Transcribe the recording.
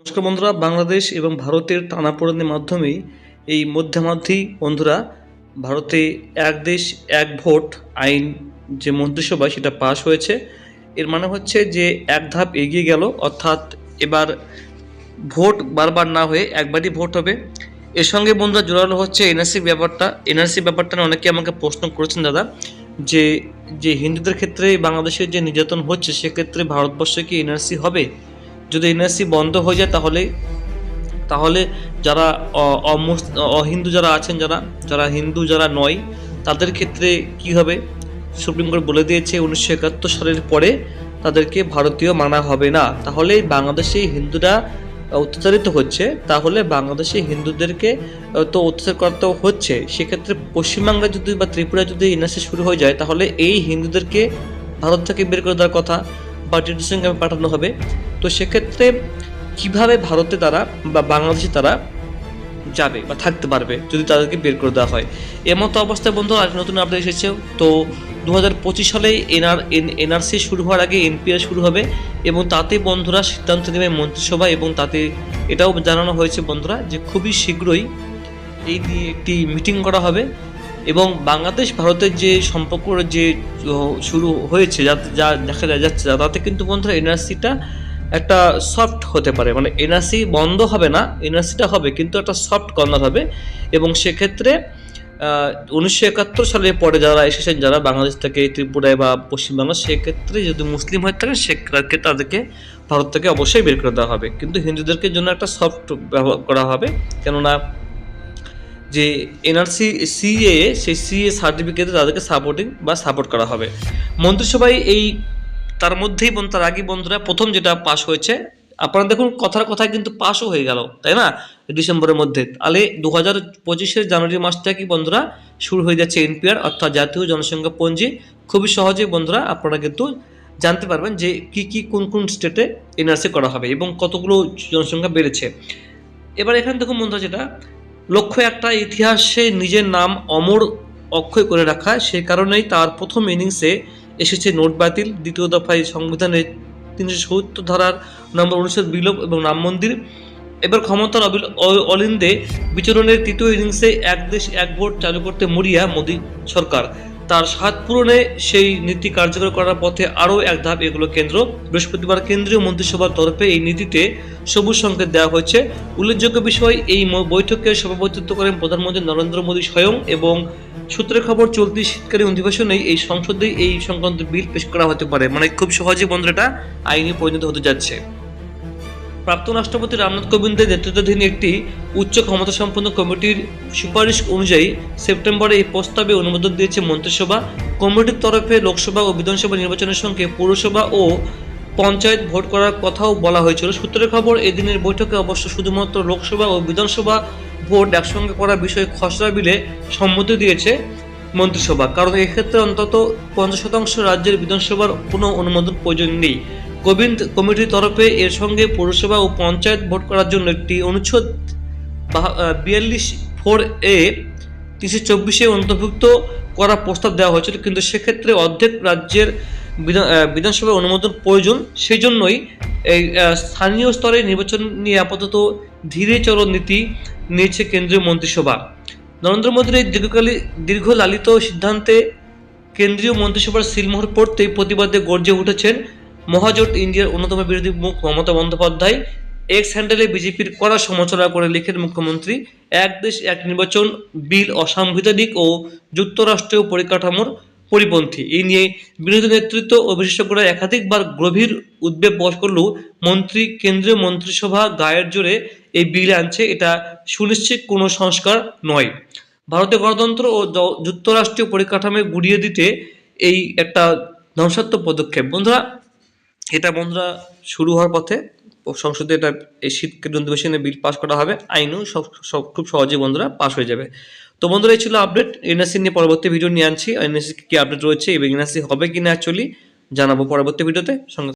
নমস্কার বন্ধুরা, বাংলাদেশ এবং ভারতের টানাপোড়েনের মাধ্যমেই এই মধ্যমার্ধী বন্ধুরা, ভারতে এক দেশ, এক ভোট আইন যে মন্ত্রিসভায় সেটা পাশ হয়েছে। এর মানে হচ্ছে যে এক ধাপ এগিয়ে গেল, অর্থাৎ এবার ভোট বারবার না হয়ে একবারই ভোট হবে। এর সঙ্গে বন্ধুরা জোরালো হচ্ছে এনআরসি ব্যাপারটা। এনআরসি ব্যাপারটা অনেকে আমাকে প্রশ্ন করেছেন, দাদা, যে যে হিন্দুদের ক্ষেত্রে বাংলাদেশের যে নির্যাতন হচ্ছে, সেক্ষেত্রে ভারতবর্ষে কি এনআরসি হবে? যদি এনআরসি বন্ধ হয়ে যায় তাহলে তাহলে যারা অমুস- অহিন্দু যারা আছেন যারা যারা হিন্দু যারা নয়, তাদের ক্ষেত্রে কি হবে? সুপ্রিম কোর্ট বলে দিয়েছে উনিশশো একাত্তর সালের পরে তাদেরকে ভারতীয় মানা হবে না। তাহলে বাংলাদেশে হিন্দুরা অত্যাচারিত হচ্ছে, তাহলে বাংলাদেশে হিন্দুদেরকে তো অত্যাচার করা তো হচ্ছে। সেক্ষেত্রে পশ্চিমবাংলা যদি বা ত্রিপুরা যদি এনআরসি শুরু হয়ে যায়, তাহলে এই হিন্দুদেরকে ভারত থেকে বের করে দেওয়ার কথা। বা ডিটেনশন পাঠানো হবে। তো সেক্ষেত্রে কীভাবে ভারতে তারা বা বাংলাদেশে তারা যাবে বা থাকতে পারবে যদি তাদেরকে বের করে দেওয়া হয়? এমতো অবস্থায় বন্ধু আর নতুন আপডেট এসেছে। তো দু হাজার পঁচিশ সালে এনআর এনআরসি শুরু হওয়ার আগে এনপিআর শুরু হবে এবং তাতে বন্ধুরা সিদ্ধান্ত নেবে মন্ত্রিসভা এবং তাতে এটাও জানানো হয়েছে বন্ধুরা যে খুবই শীঘ্রই এই নিয়ে একটি মিটিং করা হবে। এবং বাংলাদেশ, ভারতের যে সম্পর্ক যে শুরু হয়েছে, যা যা দেখা যাচ্ছে তাতে কিন্তু বন্ধুরা এনআরসিটা একটা সফট হতে পারে। মানে এনআরসি বন্ধ হবে না, এনআরসিটা হবে, কিন্তু একটা সফট কর্নার হবে। এবং সেক্ষেত্রে উনিশশো একাত্তর সালের পরে যারা এসেছেন, যারা বাংলাদেশ থেকে ত্রিপুরায় বা পশ্চিমবাংলা, সেক্ষেত্রে যদি মুসলিম হয়ে থাকেন, সেক্ষেত্রে তাদেরকে ভারত থেকে অবশ্যই বের করে দেওয়া হবে। কিন্তু হিন্দুদেরকে জন্য একটা সফট ব্যবহার করা হবে, কেননা যে এনআরসি, সিএ, সেই সিএ সার্টিফিকেটে তাদেরকে সাপোর্টিং বা সাপোর্ট করা হবে। মন্ত্রিসভায় এই, তার মধ্যেই তার আগে বন্ধুরা প্রথম যেটা পাশ হয়েছে, আপনারা দেখুন কথার কথায় কিন্তু পাশও হয়ে গেল, তাই না? ডিসেম্বরের মধ্যে। তাহলে দু হাজার পঁচিশের জানুয়ারি মাস থেকে বন্ধুরা শুরু হয়ে যাচ্ছে এনপিআর, অর্থাৎ জাতীয় জনসংখ্যা পঞ্জি। খুবই সহজে বন্ধুরা আপনারা কিন্তু জানতে পারবেন যে কি কি, কোন কোন স্টেটে এনআরসি করা হবে এবং কতগুলো জনসংখ্যা বেড়েছে। এবার এখানে দেখুন বন্ধুরা যেটা লক্ষ্য একটা ইতিহাসে নিজের নাম অমর অক্ষয় করে রাখা, সে কারণেই তার প্রথম ইনিংসে এসেছে নোট বাতিল। দ্বিতীয় দফায় সংবিধানের তিনশো সত্তর ধারার নম্বর অনুচ্ছেদ বিলোপ এবং রাম মন্দির। এবার ক্ষমতার অলিন্দে বিচরণের তৃতীয় ইনিংসে এক দেশ এক ভোট চালু করতে মরিয়া মোদী সরকার। তার স্বাদ পূরণে সেই নীতি কার্যকর করার পথে আরও এক ধাপ এগুলো কেন্দ্র। বৃহস্পতিবার কেন্দ্রীয় মন্ত্রিসভার তরফে এই নীতিতে সবুজ সংকেত দেওয়া হয়েছে। উল্লেখযোগ্য বিষয়, এই বৈঠকে সভাপতিত্ব করেন প্রধানমন্ত্রী নরেন্দ্র মোদী স্বয়ং এবং সূত্রের খবর, চলতি শীতকালীন অধিবেশনেই এই সংসদে এই সংক্রান্ত বিল পেশ করা হতে পারে। মানে খুব সহজে বন্ধুরা আইনে পরিণত হতে যাচ্ছে। প্রাক্তন রাষ্ট্রপতি রামনাথ কোবিন্দের নেতৃত্বাধীন একটি উচ্চ ক্ষমতা সম্পন্ন কমিটির সুপারিশ অনুযায়ী সেপ্টেম্বরে এই প্রস্তাবে অনুমোদন দিয়েছে মন্ত্রিসভা। কমিটির তরফে লোকসভা ও বিধানসভা নির্বাচনের সঙ্গে পৌরসভা ও পঞ্চায়েত ভোট করার কথাও বলা হয়েছিল। সূত্রের খবর, এদিনের বৈঠকে অবশ্য শুধুমাত্র লোকসভা ও বিধানসভা ভোট একসঙ্গে করার বিষয়ে খসড়া বিলে সম্মতি দিয়েছে মন্ত্রিসভা। কারণ এক্ষেত্রে অন্তত পঞ্চাশ শতাংশ রাজ্যের বিধানসভার কোনো অনুমোদন প্রয়োজন নেই। গোবিন্দ কমিটির তরফে এর সঙ্গে পৌরসভা ও পঞ্চায়েত ভোট করার জন্য একটি অনুচ্ছেদ বিয়াল্লিশ ফোর এ তিনশো চব্বিশে অন্তর্ভুক্ত করার প্রস্তাব দেওয়া হয়েছিল। কিন্তু সেক্ষেত্রে অর্ধেক রাজ্যের বিধান বিধানসভার অনুমোদন প্রয়োজন। সেই জন্যই এই স্থানীয় স্তরে নির্বাচন নিয়ে আপাতত ধীরে চলো নীতি নিয়েছে কেন্দ্রীয় মন্ত্রিসভা। নরেন্দ্র মোদীর এই দীর্ঘকালী দীর্ঘ লালিত সিদ্ধান্তে কেন্দ্রীয় মন্ত্রিসভার সিলমোহর পড়তেই প্রতিবাদে গর্জে উঠেছেন মহাজোট ইন্ডিয়ার অন্যতম বিরোধী মুখ মমতা বন্দ্যোপাধ্যায় এক্স হ্যান্ডেলে বিজেপির কড়া সমালোচনা করে লিখেন মুখ্যমন্ত্রী, এক দেশ, এক নির্বাচন, বিল অসাংবিধানিক ও যুক্তরাষ্ট্রীয় পরিকাঠামোর পরিপন্থী। এই নিয়ে বিরোধী নেতৃত্ব ও বিশেষজ্ঞরা একাধিকবার গভীর উদ্বেগ প্রকাশ করলেও মন্ত্রী, কেন্দ্রীয় মন্ত্রিসভা গায়ের জোরে এই বিল আনছে, এটা সুনিশ্চিত কোনো সংস্কার নয়। ভারতীয় গণতন্ত্র ও যুক্তরাষ্ট্রীয় পরিকাঠামো গুড়িয়ে দিতে এই একটা ধ্বংসাত্মক পদক্ষেপ। বন্ধুরা এটা বন্ধুরা শুরু হওয়ার পথে সংসদে এটা এই শীতকালীন অধিবেশনে বিল পাস করা হবে। আইনও সব সব খুব সহজে বন্ধুরা পাস হয়ে যাবে। তো বন্ধুরা, এই ছিল আপডেট এনএসসি নিয়ে পরবর্তী ভিডিও নিয়ে আনছি। এনএসসি কি আপডেট রয়েছে এবং এনএসসি হবে কি না অ্যাকচুয়ালি জানাব পরবর্তী ভিডিওতে সঙ্গে